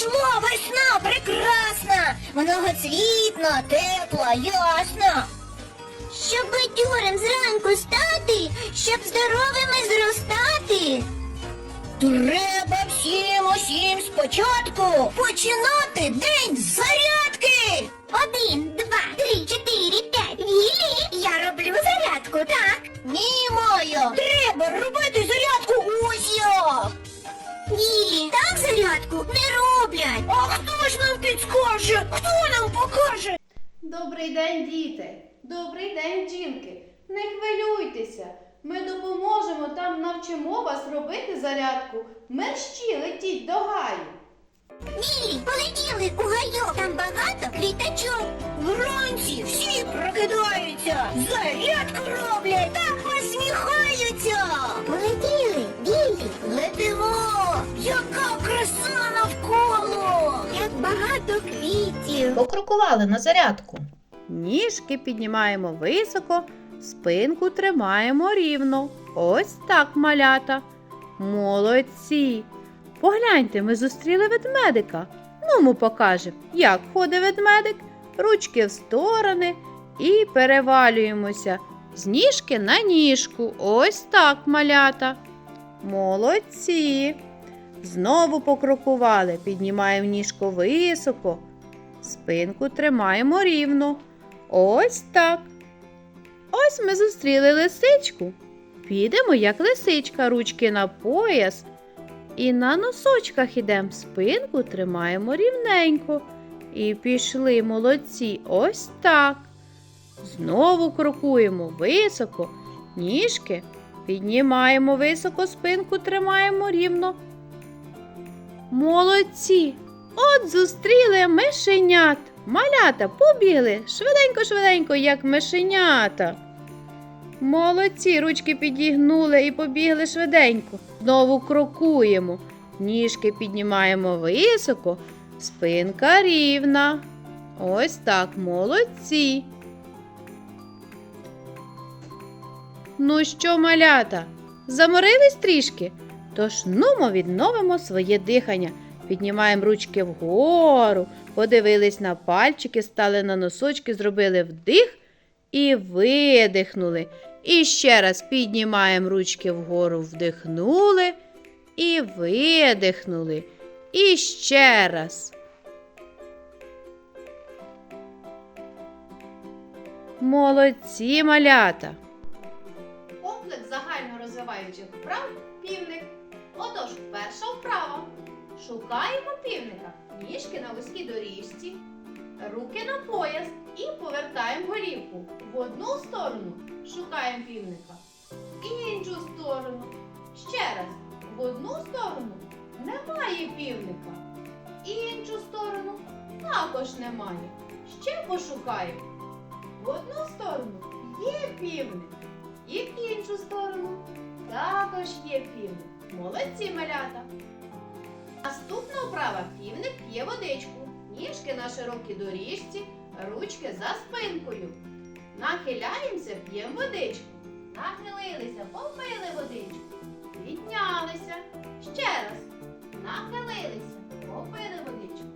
ж весна прекрасна, многоцвітна, тепла, ясна. Щоб бадьорим зранку стати, щоб здоровими зростати. Треба всім усім спочатку починати день з зарядки. Один, два, три, чотири, п'ять. Вілі, я роблю зарядку, так? Ні, Майя, підскаже? Хто нам покаже? Добрий день, діти! Добрий день, жінки! Не хвилюйтеся! Ми допоможемо там навчимо вас робити зарядку. Мерщі летіть до гаю. Вілі, полетіли у гайок, там багато квіточок. Вранці всі прокидаються, зарядку роблять та посміхаються. Полетіли, Покрокували на зарядку. Ніжки піднімаємо високо, спинку тримаємо рівно. Ось так, малята. Молодці. Погляньте, ми зустріли ведмедика. Ну, му покажемо, як ходить ведмедик. Ручки в сторони і перевалюємося з ніжки на ніжку. Ось так, малята. Молодці. Знову покрокували, піднімаємо ніжку високо. Спинку тримаємо рівно. Ось так. Ось ми зустріли лисичку. Підемо, як лисичка, ручки на пояс. І на носочках ідемо, спинку тримаємо рівненько. І пішли молодці. Ось так. Знову крокуємо високо, ніжки піднімаємо високо, спинку тримаємо рівно. Молодці! От зустріли мишенят. Малята побігли швиденько-швиденько, як мишенята. Молодці, ручки підігнули і побігли швиденько. Знову крокуємо. Ніжки піднімаємо високо, спинка рівна. Ось так, молодці. Ну що, малята, заморились трішки? Тож нумо відновимо своє дихання. Піднімаємо ручки вгору, подивились на пальчики, стали на носочки, зробили вдих і видихнули. І ще раз піднімаємо ручки вгору, вдихнули і видихнули. І ще раз. Молодці малята. Комплекс загально розвиваючих вправ півник. Отож, перша вправа. Шукаємо півника. Ніжки на вузькій доріжці, руки на пояс і повертаємо голівку. В одну сторону шукаємо півника. Іншу сторону. Ще раз. В одну сторону немає півника. Іншу сторону також немає. Ще пошукаємо. В одну сторону є півник. І в іншу сторону також є півник. Молодці малята. Наступна вправа півник п'є водичку. Ніжки на широкій доріжці, ручки за спинкою. Нахиляємося, п'ємо водичку. Нахилилися, попили водичку. Піднялися. Ще раз. Нахилилися, попили водичку.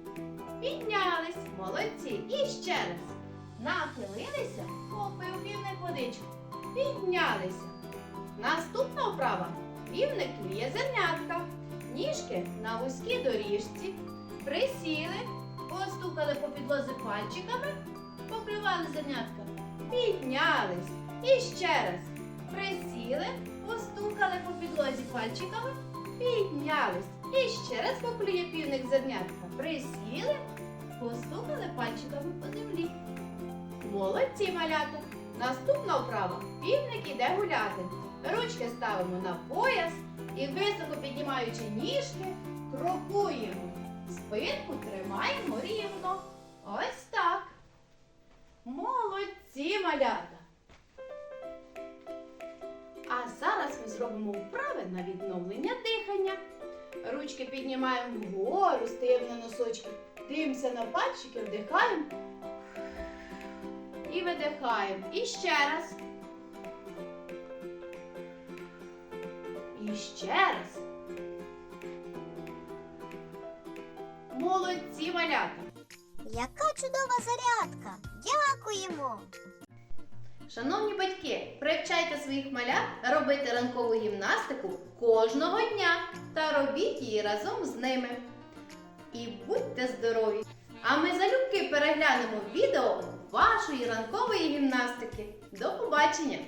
Піднялись. Молодці. І ще раз. Нахилилися, попив півник водичку. Піднялися. Наступна вправа. Півник клює зернятка. Ніжки на вузькій доріжці. Присіли, постукали по підлозі пальчиками, поклювали зернятка. Піднялись. І ще раз. Присіли, постукали по підлозі пальчиками, піднялись. І ще раз поклює півник зернятка. Присіли, постукали пальчиками по землі. Молодці малята! Наступна вправа. Півник іде гуляти. Ручки ставимо на пояс і високо піднімаючи ніжки, крокуємо. Спинку тримаємо рівно. Ось так. Молодці малята. А зараз ми зробимо вправи на відновлення дихання. Ручки піднімаємо вгору, стаємо на носочки, дивимося на пальчики, вдихаємо і видихаємо. І ще раз. І ще раз. Молодці малята! Яка чудова зарядка! Дякуємо! Шановні батьки, привчайте своїх малят робити ранкову гімнастику кожного дня та робіть її разом з ними. І будьте здорові! А ми залюбки переглянемо відео вашої ранкової гімнастики. До побачення!